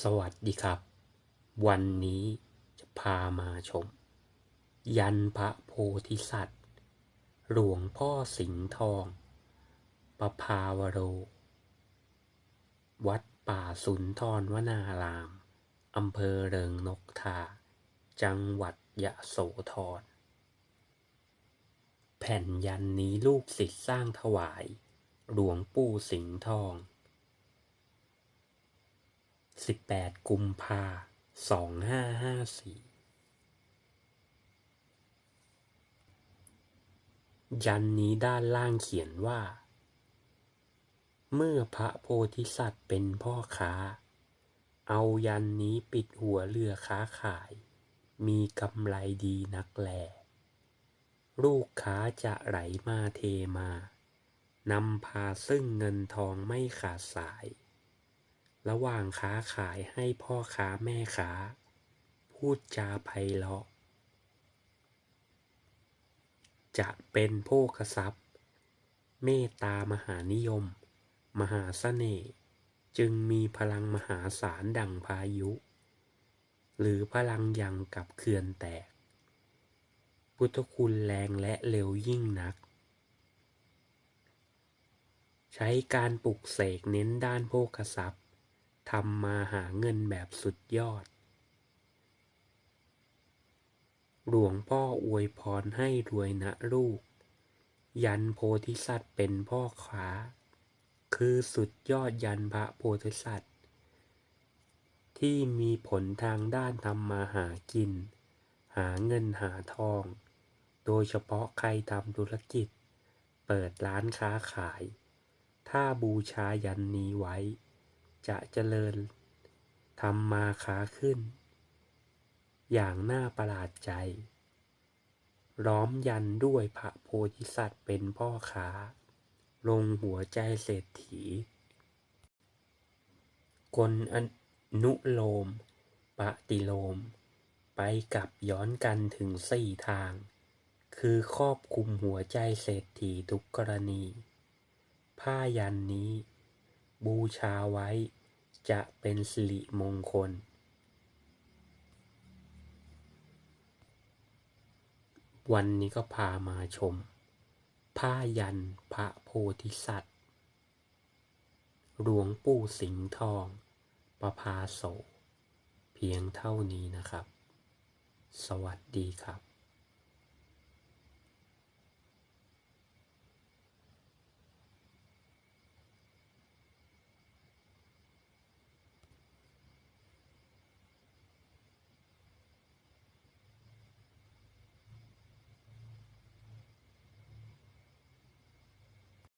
สวัสดีครับ วันนี้จะพามาชม ยันพระโพธิสัตว์ หลวงพ่อสิงห์ทอง ประภาวโร วัดป่าสุนทรวนาราม อำเภอเริงนกทา จังหวัดยะโสธร แผ่นยันนี้ลูกศิษย์สร้างถวาย หลวงปู่สิงห์ทอง 18กุมภา2554ยันนี้ด้านล่างเขียนว่า เมื่อพระโพธิสัตว์เป็นพ่อค้า เอายันนี้ปิดหัวเรือค้าขาย มีกำไรดีนักแล ลูกค้าจะไหลมาเทมานำพาซึ่งเงินทองไม่ขาดสาย ระหว่างค้าขายให้พ่อค้าแม่ค้า พูดจาไพเราะ จะเป็นโภคทรัพย์ เมตตามหานิยม มหาเสน่ห์จึงมีพลังมหาศาลดังพายุ หรือพลังยังกับเขื่อนแตก พุทธคุณแรงและเร็วยิ่งนัก ใช้การปลุกเสกเน้นด้านโภคทรัพย์ ทำมาหาเงินแบบสุดยอด หลวงพ่ออวยพรให้รวยนะลูก ยันโพธิสัตว์เป็นพ่อค้าคือสุดยอดยันพระโพธิสัตว์ ที่มีผลทางด้านทำมาหากิน หาเงินหาทอง โดยเฉพาะใครทำธุรกิจ เปิดร้านค้าขาย ถ้าบูชายันนี้ไว้ จะเจริญทำมาค้าขึ้น อย่างน่าประหลาดใจ ล้อมยันด้วยพระโพธิสัตว์เป็นพ่อค้า ลงหัวใจเศรษฐีกลอนุโลม ปฏิโลม ไปกับย้อนกันถึงสี่ทาง คือครอบคุมหัวใจเศรษฐีทุกกรณี ผ้ายันนี้ บูชาไว้ จะเป็นสิริมงคล วันนี้ก็พามาชม ผ้ายันพระโพธิสัตว์ หลวงปู่สิงห์ทอง ประภาโส เพียงเท่านี้นะครับ สวัสดีครับ